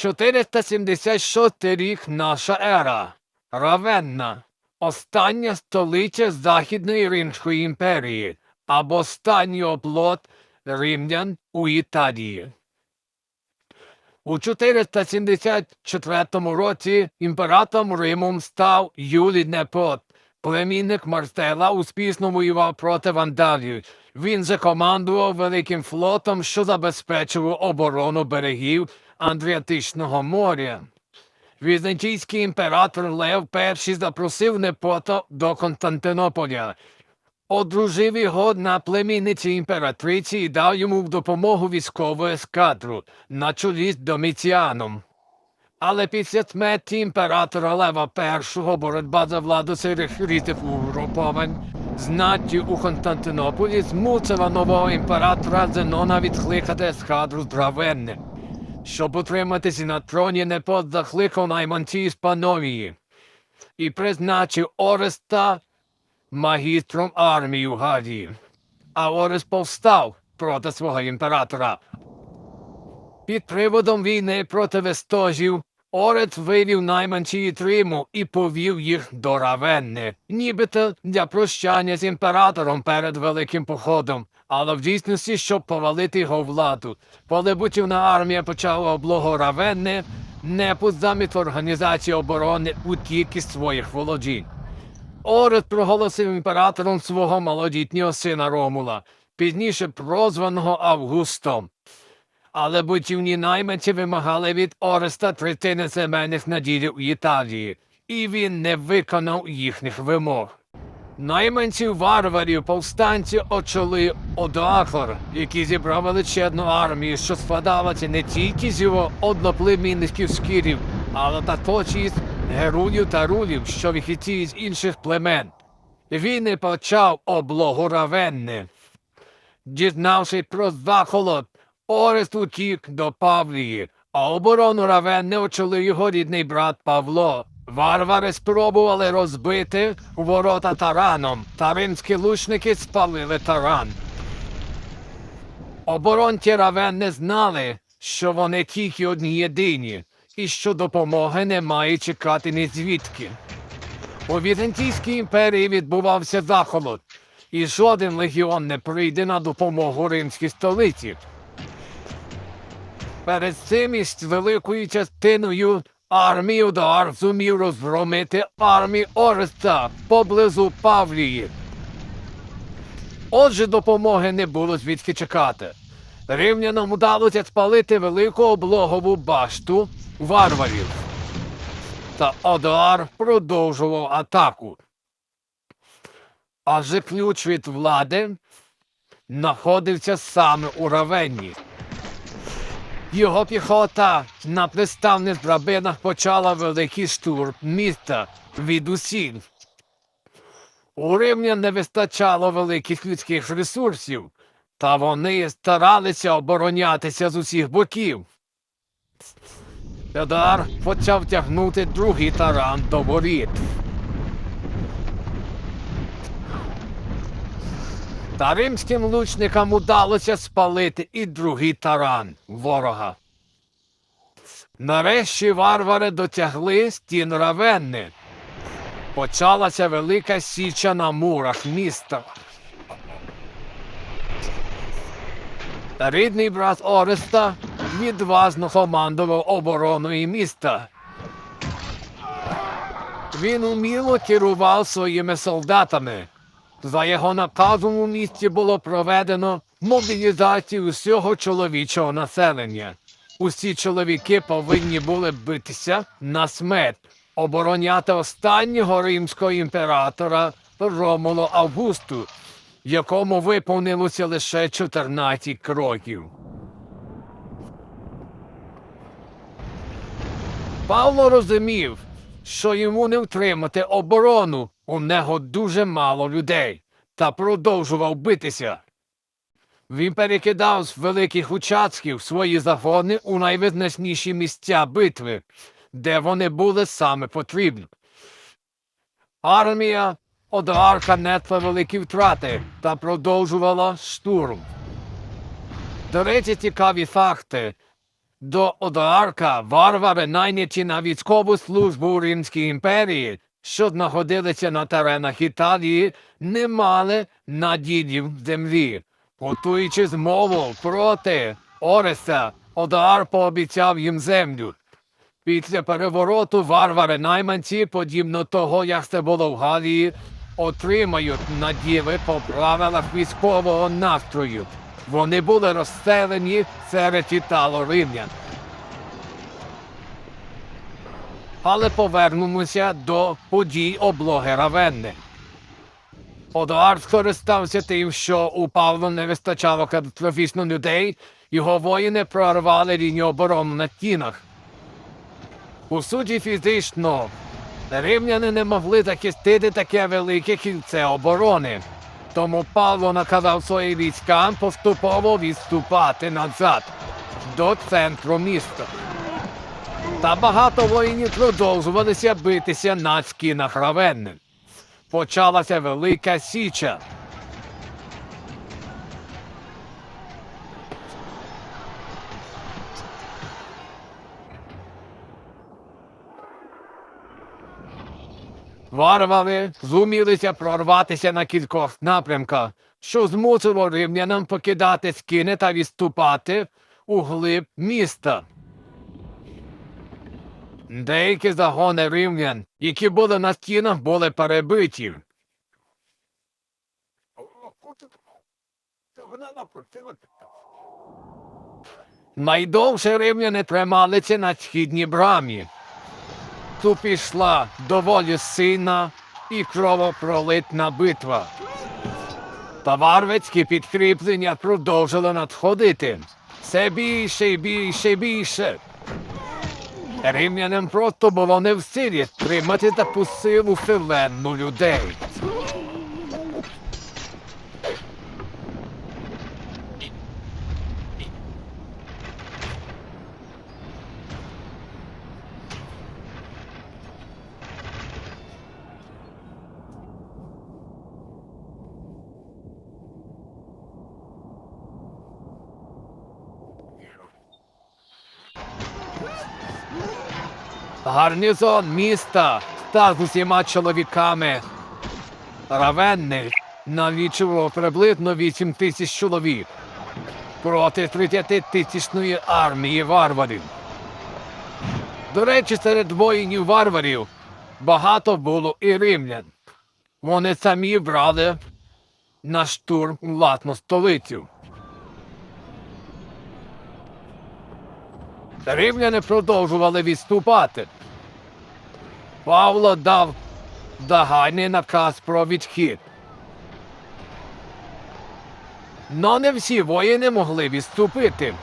476 рік наша ера. Равенна. Остання столиця Західної Римської імперії або останній оплот римлян у Італії. У 474 році імператором Римом став Юлій Непот. Племінник Марстела успішно воював проти вандалів. Він же командував великим флотом, що забезпечував оборону берегів Адріатичного моря. Візантійський імператор Лев І запросив Непота до Константинополя. Одружив його на племінниці імператриці і дав йому в допомогу військову ескадру на чолі з Доміціаном. Але після смерті імператора Лева І боротьба за владу серед різних угруповань знаттю у Константинополі змусила нового імператора Зенона відкликати ескадру з Равенни. Щоб утриматися на троні, не закликав найманці з і призначив Ореста магістром армії у Гадії. А Орес повстав проти свого імператора. Під приводом війни проти вестожів Орец вивів найманці Триму і повів їх до Равенни, нібито для прощання з імператором перед великим походом, але в дійсності, щоб повалити його владу. Коли бутівна армія почала облогу Равенни, Непус замість організації оборони утік із своїх володінь. Орес проголосив імператором свого малодітнього сина Ромула, пізніше прозваного Августом. Але бутівні найманці вимагали від Ореста третини земельних наділів у Італії, і він не виконав їхніх вимог. Найманців варварів повстанці очолив Одоахор, який зібрав величезну армію, що складалася не тільки з його одноплемінників скірів, але також із герулів та рулів, що вихідці з інших племен. Він і почав облогу Равенни. Дізнавшись про захолод, Орест утік до Павлії, а оборону Равенни очолив його рідний брат Павло. Варвари спробували розбити ворота тараном, та римські лучники спалили таран. Оборонці Равенни знали, що вони тільки одні єдині, і що допомоги немає чекати ні звідки. У Візантійській імперії відбувався захолод, і жоден легіон не прийде на допомогу римській столиці. Перед цим із великою частиною армії удар зумів розгромити армію Ореста поблизу Павлії. Отже, допомоги не було звідки чекати. Римлянам удалося спалити велику облогову башту варварів. Та Одар продовжував атаку. Адже ключ від влади знаходився саме у Равенні. Його піхота на приставних драбинах почала великий штурм міста від усіх. У римлян не вистачало великих людських ресурсів, та вони старалися оборонятися з усіх боків. Федар почав тягнути другий таран до воріт. Та римським лучникам удалося спалити і другий таран ворога. Нарешті варвари дотягли стін Равенни. Почалася велика січа на мурах міста. Та рідний брат Ореста відважно командував обороною міста. Він уміло керував своїми солдатами. За його наказом у місті було проведено мобілізацію усього чоловічого населення. Усі чоловіки повинні були битися на смерть, обороняти останнього римського імператора Ромулу Августу, якому виповнилося лише 14 кроків. Павло розумів, що йому не втримати оборону, у нього дуже мало людей, та продовжував битися. Він перекидав з великих участків свої загони у найвизначніші місця битви, де вони були саме потрібні. Армія Одарка несла великі втрати та продовжувала штурм. До речі, цікаві факти. до Одарка варвари, найняті на військову службу Римській імперії, що знаходилися на теренах Італії, не мали наділів землі. Готуючи змову проти Ореса, Одар пообіцяв їм землю. Після перевороту варвари найманці, подібно того, як це було в Галії, отримають наділи по правилах військового настрою. Вони були розселені серед італо-римлян. Але повернемося до подій облоги Равенни. Одуард скористався тим, що у Павла не вистачало катастрофічно людей, його воїни прорвали лінію оборони на стінах. У суді фізично римляни не могли захистити таке велике кільце оборони. Тому Павло наказав своїм військам поступово відступати назад до центру міста. Та багато воїнів продовжувалися битися на стінах Равенни. Почалася велика січа. Варвари зумілися прорватися на кількох напрямках, що змусило римлянам покидати скини та відступати у глиб міста. Деякі загони римлян, які були на стінах, були перебиті. Найдовше римляни трималися на східній брамі. Тут пішла доволі сильна і кровопролитна битва. Та варвицькі підкріплення продовжили надходити. Все більше і більше більше. Римлянам просто було не в силі тримати таку силу вселенну людей. Гарнізон міста та з усіма чоловіками Равенни налічував приблизно 8 тисяч чоловік проти 30 тисячної армії варварів. До речі, серед воїнів варварів багато було і римлян. Вони самі брали на штурм власну столицю. Римляни продовжували відступати. Павло дав загальний наказ про відхід. Но не всі воїни могли відступити.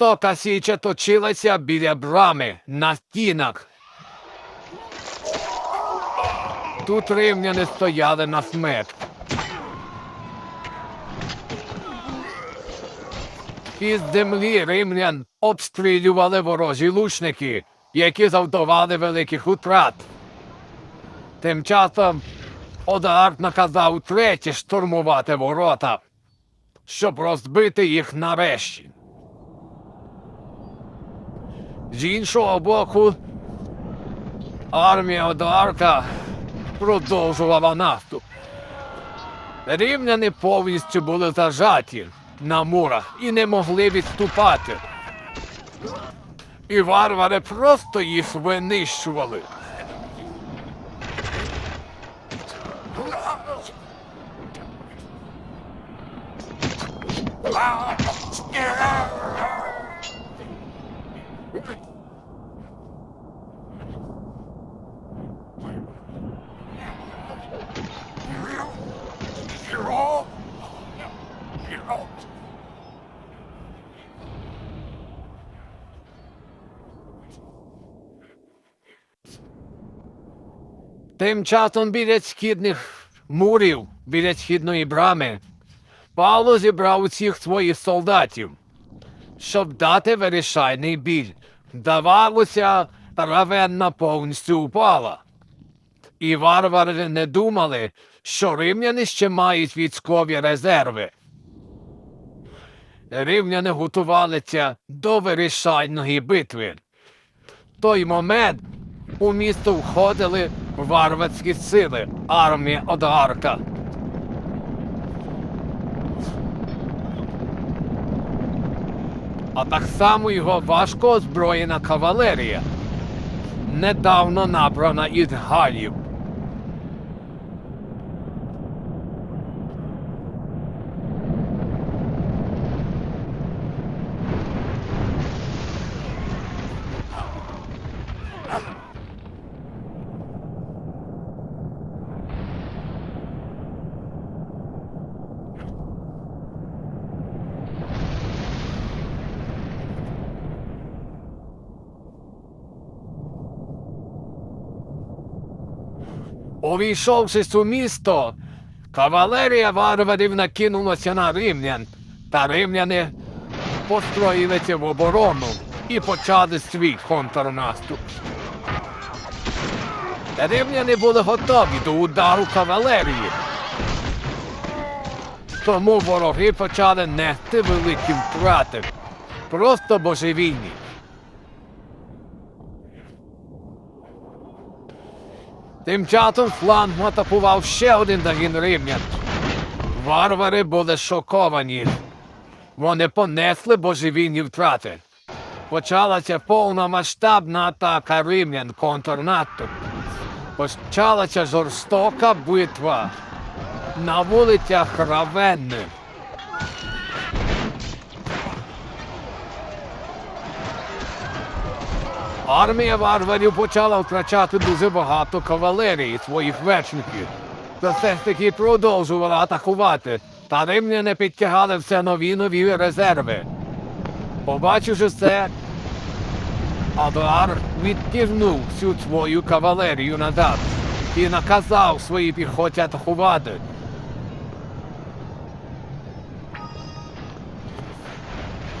Жорстока січа точилася біля брами на стінах. Тут римляни стояли на смерть. Із землі римлян обстрілювали ворожі лучники, які завдавали великих утрат. Тим часом Одарт наказав третє штурмувати ворота, щоб розбити їх нарешті. З іншого боку, армія Одарка продовжувала наступ. Рівняни повністю були зажаті на мурах і не могли відступати. І варвари просто їх винищували. Yeah! Тим часом біля східних мурів, біля східної брами, Павло зібрав усіх своїх солдатів, щоб дати вирішальний біль. Здавалося, Равенна повністю упала. І варвари не думали, що римляни ще мають військові резерви. Римляни готувалися до вирішальної битви. В той момент у місто входили варварські сили армії Одарка. А так само його важко озброєна кавалерія, недавно набрана із Галів. Увійшовшись у місто, кавалерія варварів накинулася на римлян, та римляни построїлися в оборону і почали свій контрнаступ. Римляни були готові до удару кавалерії. Тому вороги почали нести великі втрати. Просто божевільні. Тим часом фланг атакував ще один загін римлян. Варвари були шоковані. Вони понесли божевільні втрати. Почалася повномасштабна атака римлян контрнаступ. Почалася жорстока битва на вулицях Равенни. Армія варварів почала втрачати дуже багато кавалерії своїх вершників. Та все ж таки продовжувала атакувати, та римляни підтягали все нові нові резерви. Побачивши це, Адар відтягнув всю свою кавалерію назад і наказав своїй піхоті атакувати.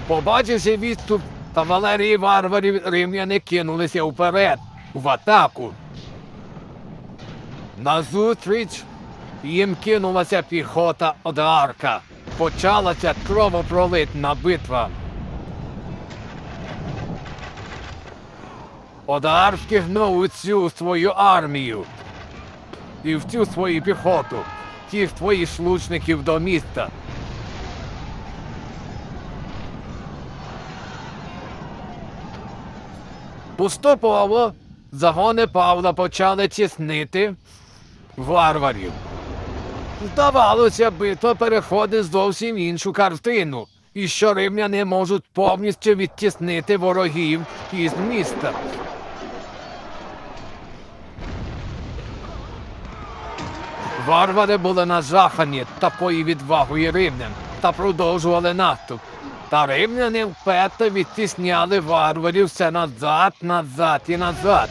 Побачивши відступ кавалерії варварів, римляни кинулися вперед в атаку. Назустріч їм кинулася піхота Одарка. Почалася кровопролитна битва. Одар втягнув усю свою армію і всю свою піхоту, всіх своїх шлучників до міста. Поступово загони Павла почали тіснити варварів. Здавалося, битва переходить зовсім іншу картину, і що римляни можуть повністю відтіснити ворогів із міста. Варвари були нажахані такою відвагою римлян та продовжували наступ. Та римляни вперто відтісняли варварів все назад, назад і назад.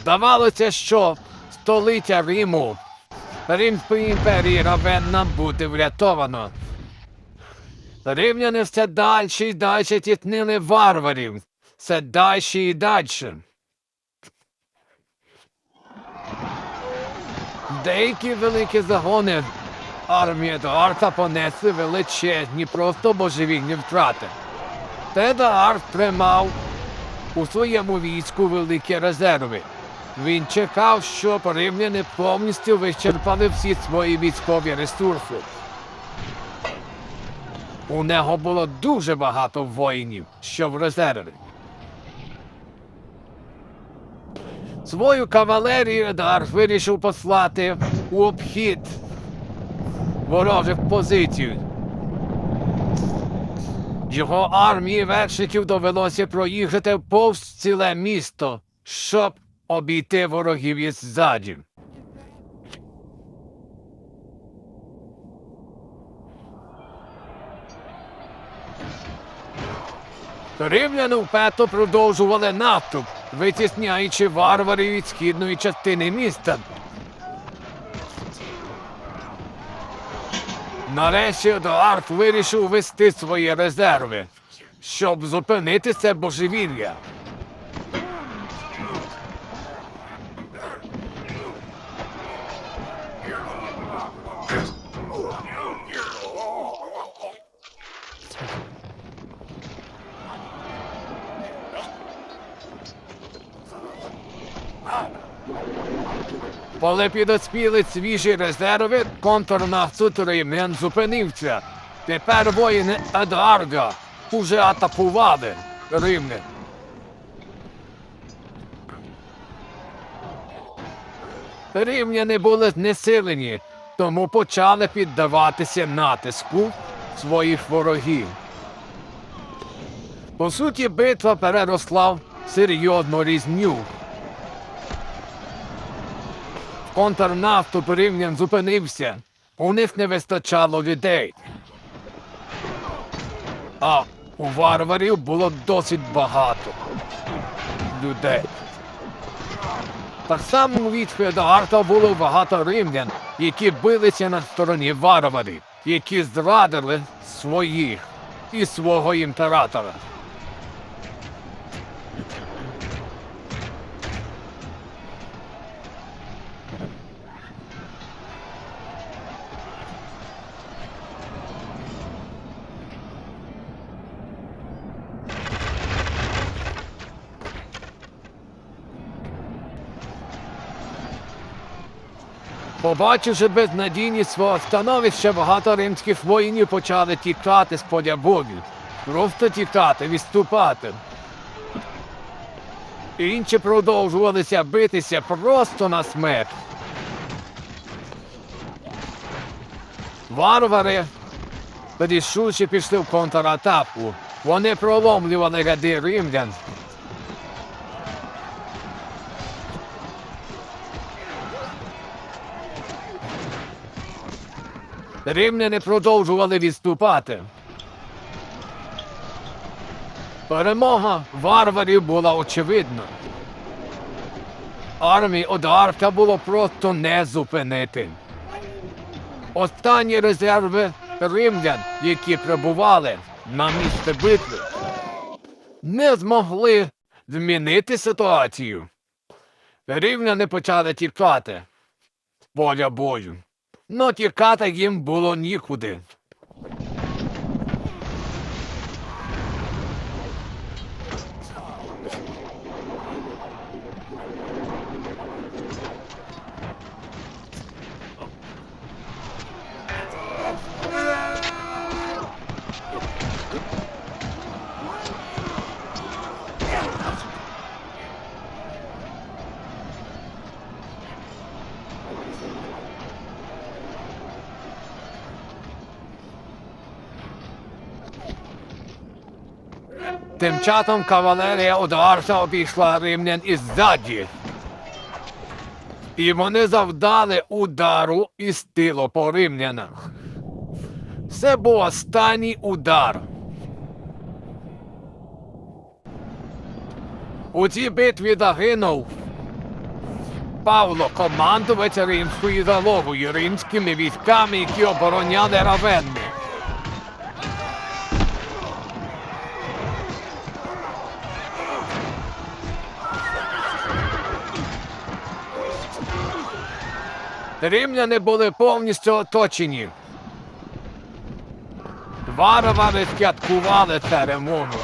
Здавалося, що столиця Риму, Римської імперії Равенна буде врятовано. Римляни все далі і далі тіснили варварів, все далі і далі. Деякі великі загони армії Едуарда понесли величезні, просто божевільні втрати. Тедаард тримав у своєму війську великі резерви. Він чекав, що римляни повністю вичерпали всі свої військові ресурси. У нього було дуже багато воїнів, що в резерві. Свою кавалерію Едар вирішив послати у обхід ворожих позицій. Його армії вершиків довелося проїхати повз ціле місто, щоб обійти ворогів іззаді. Римляни впето продовжували наступ, витісняючи варварів від східної частини міста. Нарешті Едуард вирішив вести свої резерви, щоб зупинити це божевілля. Коли підоспіли свіжі резерви, контрнаступ римлян зупинився. Тепер воїни Едуарда уже атакували римлян. Римляни були знесилені, тому почали піддаватися натиску своїх ворогів. По суті, битва переросла в серйозну різню. Контрнаступ римлян зупинився. У них не вистачало людей. А у варварів було досить багато людей. Так само у від Феодарта було багато римлян, які билися на стороні варварів, які зрадили своїх і свого імператора. Побачивши безнадійність свого становища, багато римських воїнів почали тікати з поля бою. Просто тікати, відступати. Інші продовжувалися битися просто на смерть. Варвари, рішуче пішли в контратаку. Вони проломлювали ряди римлян. Римляни продовжували відступати. Перемога варварів була очевидна. Армії Одарта було просто не зупинити. Останні резерви римлян, які прибували на місце битви, не змогли змінити ситуацію. Римляни почали тікати з поля бою. Но тікати їм було нікуди. Тим часом кавалерія Одгарса обійшла римлян іззаді. І вони завдали удару із тилу по римлянах. Це був останній удар. У цій битві загинув Павло, командувач римської залогою, римськими військами, які обороняли Равенну. Римляни були повністю оточені. Варвари святкували церемонію.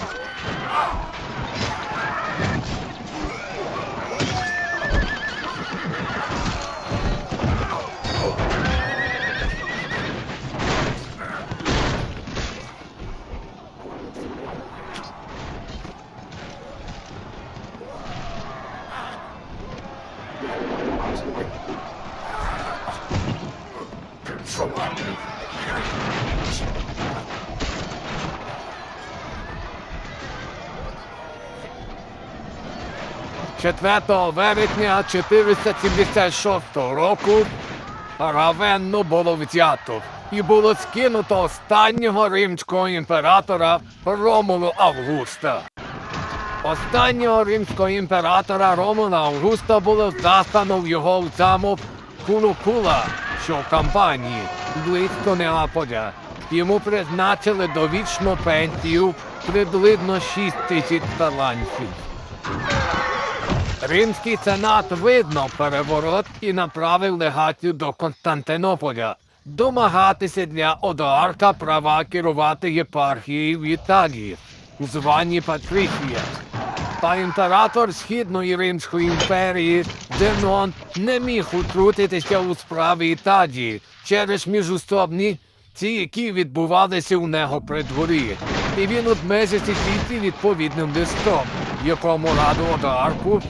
Четвертого вересня 476 року Равенну було взято. і було скинуто останнього римського імператора Ромулу Августа. Останнього римського імператора Ромула Августа було застано в його замок Кулукула, що в кампанії близько Неаполя. Йому призначили довічну пенсію приблизно 6 тисяч талантів. Римський сенат визнав переворот і направив легацію до Константинополя домагатися для Одоарка права керувати єпархією в Італії у званні Патріхія. Та імператор Східної Римської імперії Денон не міг утрутитися у справи Італії через міжусобні ті, які відбувалися у нього при дворі. І він обмежився тільки відповідним листом, якому раду Одарку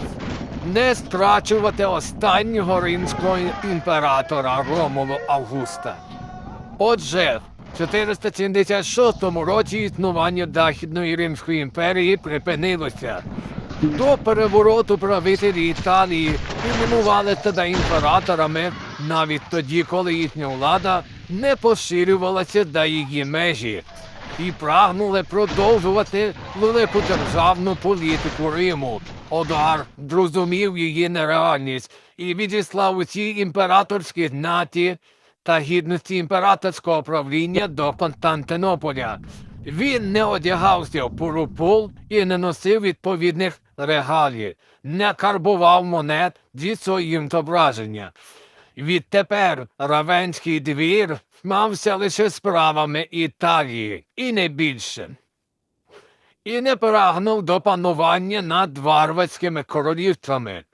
не страчувати останнього римського імператора Ромулу Августа. Отже, в 476 році існування Західної Римської імперії припинилося. До перевороту правителі Італії іменували себе імператорами навіть тоді, коли їхня влада не поширювалася за її межі і прагнули продовжувати велику державну політику Риму. Одар зрозумів її нереальність і відіслав усі імператорські знаті та гідності імператорського правління до Константинополя. Він не одягався в пурупул і не носив відповідних регалій, не карбував монет зі своїм зображення. Відтепер Равенський двір мався лише справами Італії, і не більше. І не прагнув до панування над варварськими королівствами,